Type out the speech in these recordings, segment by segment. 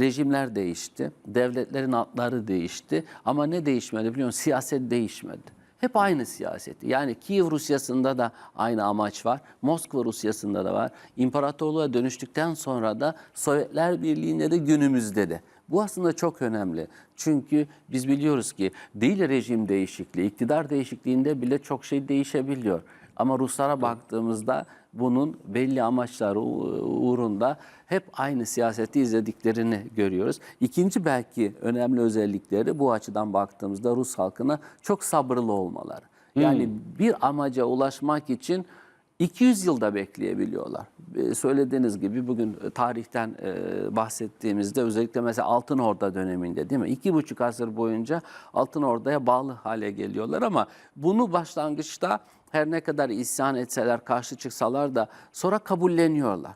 Rejimler değişti, devletlerin adları değişti ama ne değişmedi biliyor musun? Siyaset değişmedi. Hep aynı siyaseti. Yani Kiev Rusyası'nda da aynı amaç var. Moskva Rusyası'nda da var. İmparatorluğa dönüştükten sonra da Sovyetler Birliği'nde de günümüzde de. Bu aslında çok önemli. Çünkü biz biliyoruz ki değil rejim değişikliği, iktidar değişikliğinde bile çok şey değişebiliyor. Ama Ruslara baktığımızda bunun belli amaçlar u- uğrunda hep aynı siyaseti izlediklerini görüyoruz. İkinci belki önemli özellikleri bu açıdan baktığımızda Rus halkına çok sabırlı olmaları. Yani bir amaca ulaşmak için 200 yılda bekleyebiliyorlar. Ee, Söylediğiniz gibi bugün e, tarihten e, bahsettiğimizde özellikle mesela Altın Orda döneminde değil mi? İki buçuk asır boyunca Altın Orda'ya bağlı hale geliyorlar ama bunu başlangıçta her ne kadar isyan etseler, karşı çıksalar da sonra kabulleniyorlar.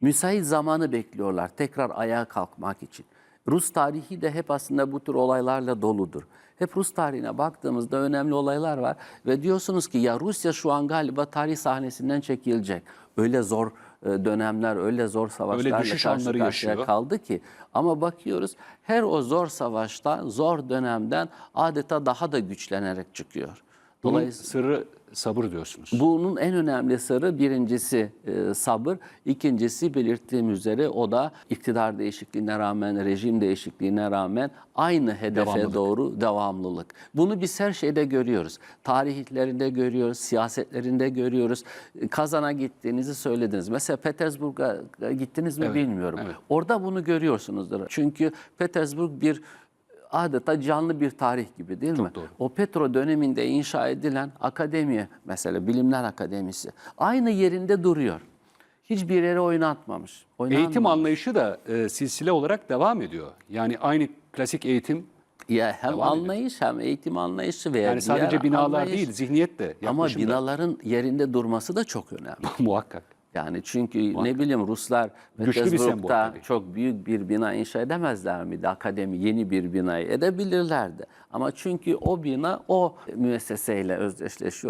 Müsait zamanı bekliyorlar tekrar ayağa kalkmak için. Rus tarihi de hep aslında bu tür olaylarla doludur. Hep Rus tarihine baktığımızda önemli olaylar var ve diyorsunuz ki ya Rusya şu an galiba tarih sahnesinden çekilecek. Öyle zor e, dönemler, öyle zor savaşlarla düşüş karşı karşıya yaşıyor. kaldı ki. Ama bakıyoruz her o zor savaştan, zor dönemden adeta daha da güçlenerek çıkıyor. Bunun Dolayısıyla sırrı sabır diyorsunuz. bunun en önemli sırrı birincisi e, sabır, ikincisi belirttiğim üzere o da iktidar değişikliğine rağmen, rejim değişikliğine rağmen aynı hedefe Devamlılık. doğru devamlılık. Bunu biz her şeyde görüyoruz. Tarihlerinde görüyoruz, siyasetlerinde görüyoruz. E, Kazan'a gittiğinizi söylediniz. Mesela Petersburg'a gittiniz mi Evet, bilmiyorum. evet. Orada bunu görüyorsunuzdur. Çünkü Petersburg bir adeta canlı bir tarih gibi değil mi? doğru. O Petro döneminde inşa edilen akademi mesela Bilimler Akademisi aynı yerinde duruyor. Hiçbir yere oynatmamış. Eğitim oynanmamış. anlayışı da e, silsile olarak devam ediyor. Yani aynı klasik eğitim ya hem devam anlayış hem eğitim anlayışı veya yani sadece binalar anlayış. değil zihniyet de ama binaların yerinde durması da çok önemli. muhakkak. Yani çünkü ne bileyim Ruslar Petersburg'da çok büyük bir bina inşa edemezler miydi? Akademi yeni bir binayı edebilirlerdi. Ama çünkü o bina o müesseseyle özdeşleşiyor.